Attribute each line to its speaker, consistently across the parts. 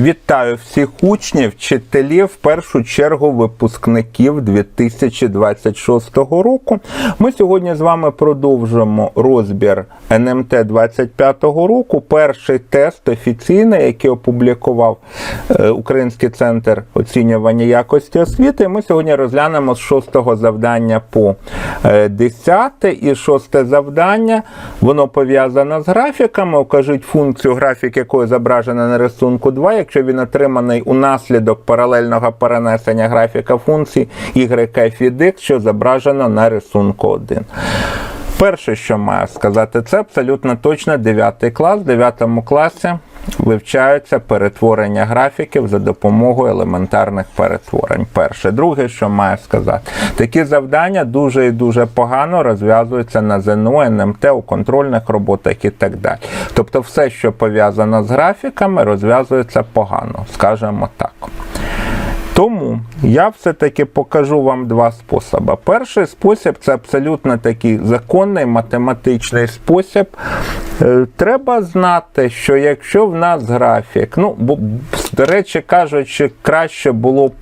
Speaker 1: Вітаю всіх учнів, вчителів, в першу чергу випускників 2026 року. Ми сьогодні з вами продовжимо розбір НМТ 25 року. Перший тест офіційний, який опублікував е, Український центр оцінювання якості освіти. Ми сьогодні розглянемо з шостого завдання по десяте. І шосте завдання воно пов'язане з графіками. Укажіть функцію графік, якої зображена на рисунку 2, якщо він отриманий унаслідок паралельного перенесення графіка функцій y, що зображено на рисунку 1. Перше, що маю сказати, це абсолютно точно 9 клас. В 9 класі вивчаються перетворення графіків за допомогою елементарних перетворень. Перше. Друге, що маю сказати, такі завдання дуже і дуже погано розв'язуються на ЗНО, НМТ, у контрольних роботах і так далі. Тобто, все, що пов'язано з графіками, розв'язується погано, скажімо так. Тому я все-таки покажу вам два способи. Перший спосіб це абсолютно такий законний математичний спосіб. Е, Треба знати, що якщо в нас графік, ну, до речі кажучи, краще було б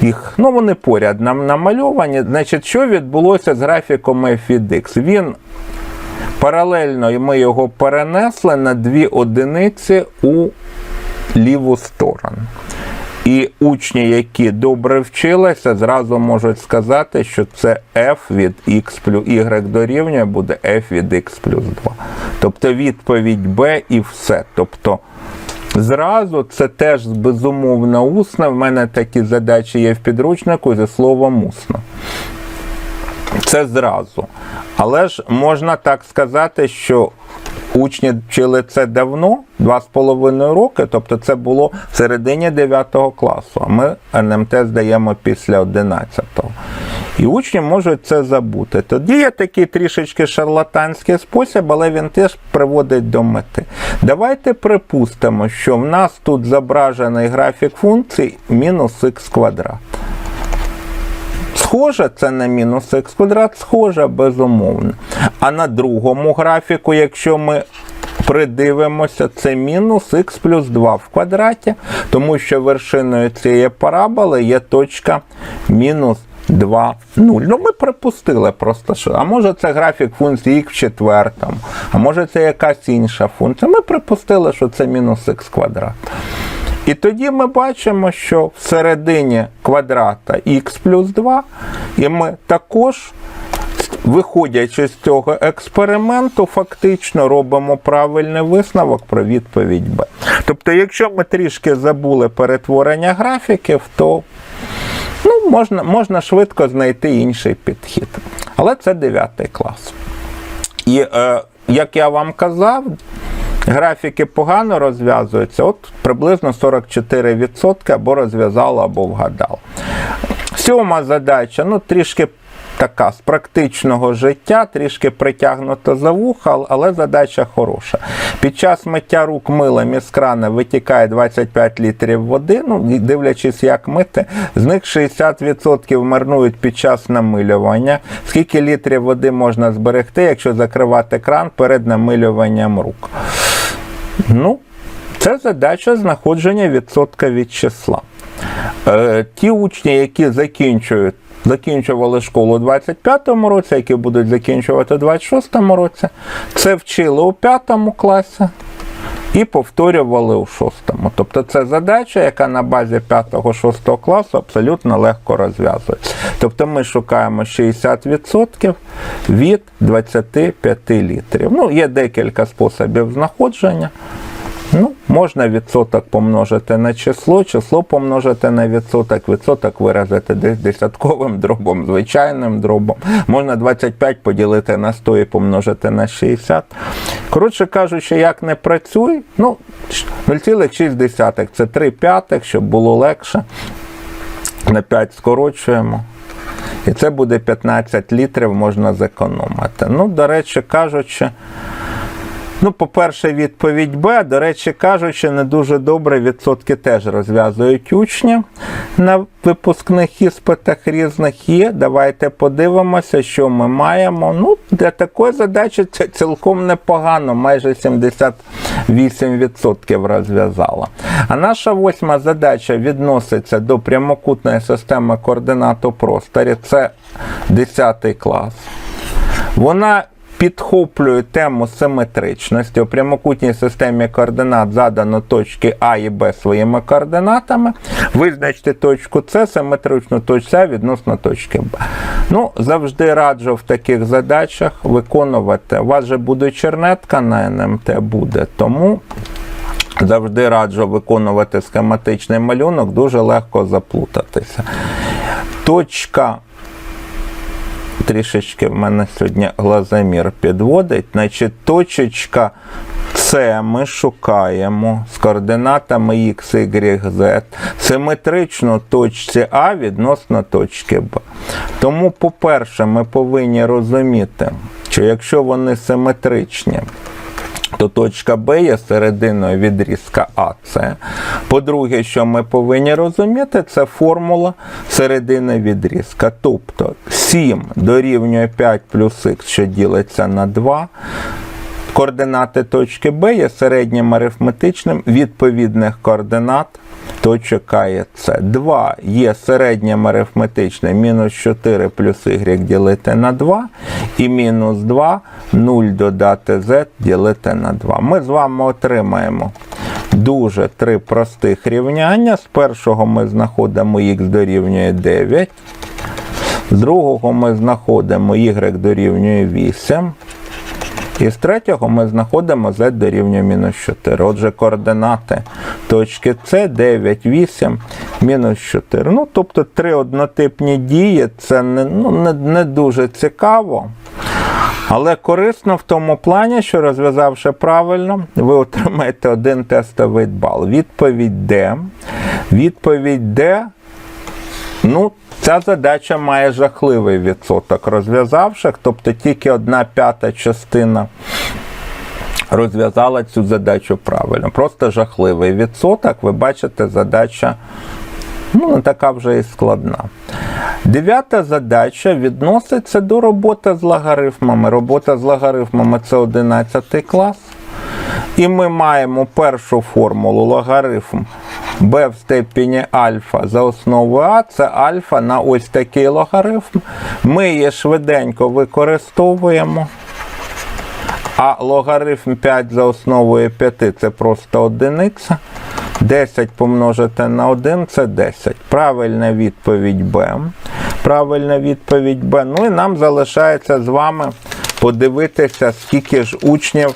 Speaker 1: їх, ну вони поряд нам намальовані. Значить, що відбулося з графіком f? Він паралельно ми його перенесли на дві одиниці у ліву сторону. І учні, які добре вчилися, зразу можуть сказати, що це f від x плюс y дорівнює буде f від x плюс 2. Тобто відповідь b і все. Тобто зразу це теж безумовно усно. В мене такі задачі є в підручнику зі словом усно. Це зразу. Але ж можна так сказати, що учні вчили це давно, два з половиною роки, тобто це було в середині 9 класу, а ми НМТ здаємо після 11-го. І учні можуть це забути. Тоді є такий трішечки шарлатанський спосіб, але він теж приводить до мети. Давайте припустимо, що в нас тут зображений графік функцій мінус х квадрат. Схоже це на мінус х квадрат, схоже, безумовно. А на другому графіку, якщо ми придивимося, це мінус х плюс 2 в квадраті, тому що вершиною цієї параболи є точка мінус 2, 0. Ну, ми припустили просто, що. А може це графік функції х в четвертому, а може це якась інша функція. Ми припустили, що це мінус х квадрат. І тоді ми бачимо, що всередині квадрата х плюс 2, і ми також, виходячи з цього експерименту, фактично робимо правильний висновок про відповідь Б. Тобто, якщо ми трішки забули перетворення графіків, то ну, можна, можна швидко знайти інший підхід. Але це 9 клас. І е, як я вам казав, Графіки погано розв'язуються, от приблизно 44% або розв'язало, або вгадало. Сьома задача, ну трішки така з практичного життя, трішки притягнута за вуха, але задача хороша. Під час миття рук милом із крана витікає 25 літрів води, ну, дивлячись, як мити, з них 60% марнують під час намилювання. Скільки літрів води можна зберегти, якщо закривати кран перед намилюванням рук? Ну, це задача знаходження відсотка від числа. Е, ті учні, які закінчують, закінчували школу у 25-му році, які будуть закінчувати у 26-му році, це вчили у 5 класі і повторювали у 6-му. Тобто це задача, яка на базі 5-6 класу абсолютно легко розв'язується. Тобто ми шукаємо 60% від 25 літрів. Ну, є декілька способів знаходження. Ну, можна відсоток помножити на число, число помножити на відсоток, відсоток виразити десятковим дробом, звичайним дробом. Можна 25 поділити на 100 і помножити на 60. Коротше кажучи, як не працюй, ну, 0,6 це 3 п'ятих, щоб було легше. На 5 скорочуємо. І це буде 15 літрів, можна зекономити. Ну, до речі кажучи, Ну, по-перше, відповідь Б. До речі, кажучи, не дуже добре відсотки теж розв'язують учні на випускних іспитах різних є. Давайте подивимося, що ми маємо. Ну, для такої задачі це цілком непогано, майже 78% розв'язала. А наша восьма задача відноситься до прямокутної системи координат у просторі. Це 10 клас. Вона підхоплює тему симетричності. У прямокутній системі координат задано точки А і Б своїми координатами. Визначте точку С, симетричну точку А відносно точки Б. Ну, завжди раджу в таких задачах виконувати. У вас же буде чернетка на НМТ буде, тому. Завжди раджу виконувати схематичний малюнок, дуже легко заплутатися. Точка трішечки в мене сьогодні глазомір підводить. Значить, точечка С ми шукаємо з координатами X, Y, Z, симетрично точці А відносно точки Б. Тому, по-перше, ми повинні розуміти, що якщо вони симетричні, то точка Б є серединою відрізка АС. По-друге, що ми повинні розуміти, це формула середини відрізка. Тобто 7 дорівнює 5 плюс х, що ділиться на 2. Координати точки Б є середнім арифметичним відповідних координат точок А і С. 2 є середнім арифметичним мінус 4 плюс y ділити на 2, і мінус 2 0 додати z ділити на 2. Ми з вами отримаємо дуже три простих рівняння. З першого ми знаходимо х дорівнює 9. З другого ми знаходимо y дорівнює 8. І з третього ми знаходимо z дорівнює мінус 4. Отже, координати точки С 9, 8, мінус 4. Ну, тобто три однотипні дії, це не, ну, не, не дуже цікаво. Але корисно в тому плані, що розв'язавши правильно, ви отримаєте один тестовий бал. Відповідь Д. Відповідь Д. Ну, ця задача має жахливий відсоток розв'язавших, тобто тільки одна п'ята частина розв'язала цю задачу правильно. Просто жахливий відсоток. Ви бачите, задача ну, не така вже і складна. Дев'ята задача відноситься до роботи з логарифмами. Робота з логарифмами це 11 клас. І ми маємо першу формулу логарифм b в степені альфа за основою А, це альфа на ось такий логарифм. Ми її швиденько використовуємо. А логарифм 5 за основою 5 це просто одиниця. 10 помножити на 1 це 10. Правильна відповідь Б. Правильна відповідь Б. Ну і нам залишається з вами подивитися, скільки ж учнів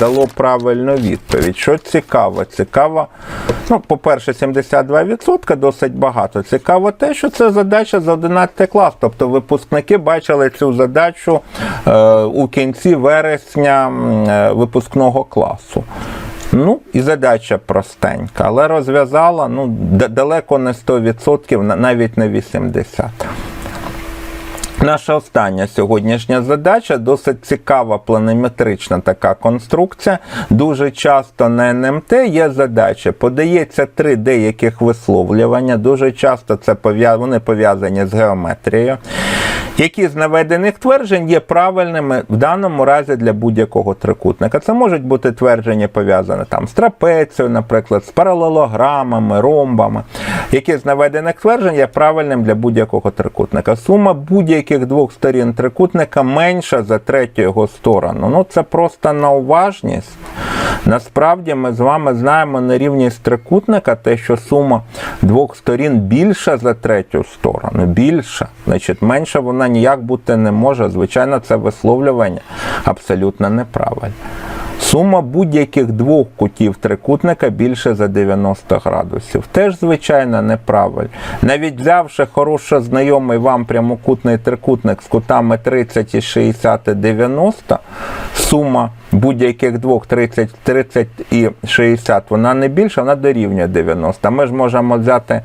Speaker 1: дало правильну відповідь. Що цікаво? Цікаво, ну, по-перше, 72% досить багато. Цікаво те, що це задача за 11 клас. Тобто випускники бачили цю задачу е, у кінці вересня е, випускного класу. Ну, і задача простенька, але розв'язала ну, далеко не 100%, навіть не 80%. Наша остання сьогоднішня задача досить цікава планометрична така конструкція. Дуже часто на НМТ є задача. Подається три деяких висловлювання. Дуже часто це вони пов'язані з геометрією. Які з наведених тверджень є правильними в даному разі для будь-якого трикутника. Це можуть бути твердження пов'язані там з трапецією, наприклад, з паралелограмами, ромбами. Які з наведених тверджень є правильним для будь-якого трикутника. Сума будь-яких двох сторін трикутника менша за третю його сторону. Ну це просто на уважність. Насправді ми з вами знаємо на рівні трикутника, те, що сума двох сторін більша за третю сторону. Більша. Значить, менша вона ніяк бути не може. Звичайно, це висловлювання абсолютно неправильне. Сума будь-яких двох кутів трикутника більше за 90 градусів. Теж, звичайно, неправильно. Навіть взявши хорошо знайомий вам прямокутний трикутник з кутами 30 і 60 і 90, сума будь-яких двох 30, 30 і 60, вона не більша, вона дорівнює 90. Ми ж можемо взяти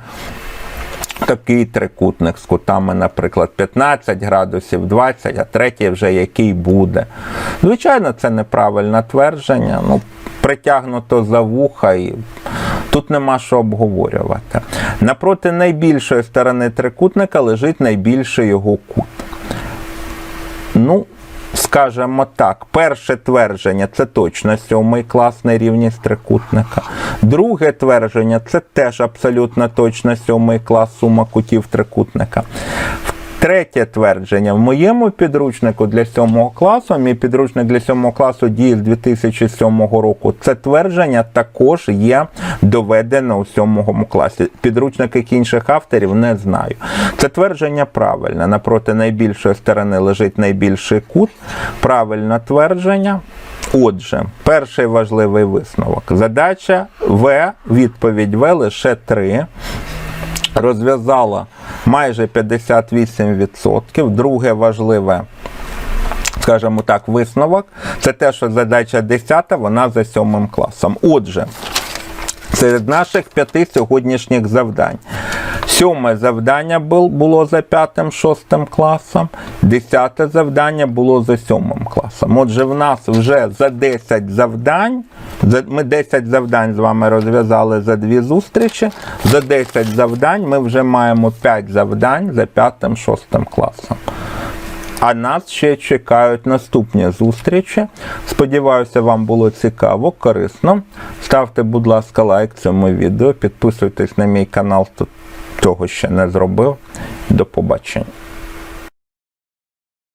Speaker 1: такий трикутник з кутами, наприклад, 15 градусів, 20, а третій вже який буде. Звичайно, це неправильне твердження. Ну, притягнуто за вуха і тут нема що обговорювати. Напроти найбільшої сторони трикутника лежить найбільший його кут. Ну, скажімо так, перше твердження це точно сьомий клас на рівність трикутника. Друге твердження це теж абсолютно точно сьомий клас сума кутів трикутника. Третє твердження. В моєму підручнику для сьомого класу, мій підручник для сьомого класу діє з 2007 року. Це твердження також є доведено у сьомому класі. Підручники інших авторів не знаю. Це твердження правильне. Напроти найбільшої сторони лежить найбільший кут. Правильне твердження. Отже, перший важливий висновок. Задача В, відповідь В лише 3 розв'язала майже 58%. Друге важливе, скажімо так, висновок це те, що задача 10, вона за сьомим класом. Отже, серед наших п'яти сьогоднішніх завдань. Сьоме завдання було за п'ятим, шостим класом, десяте завдання було за сьомим класом. Отже, в нас вже за 10 завдань, ми 10 завдань з вами розв'язали за дві зустрічі. За 10 завдань ми вже маємо 5 завдань за п'ятим, шостим класом. А нас ще чекають наступні зустрічі. Сподіваюся, вам було цікаво, корисно. Ставте, будь ласка, лайк цьому відео, підписуйтесь на мій канал, хто цього ще не зробив. До побачення.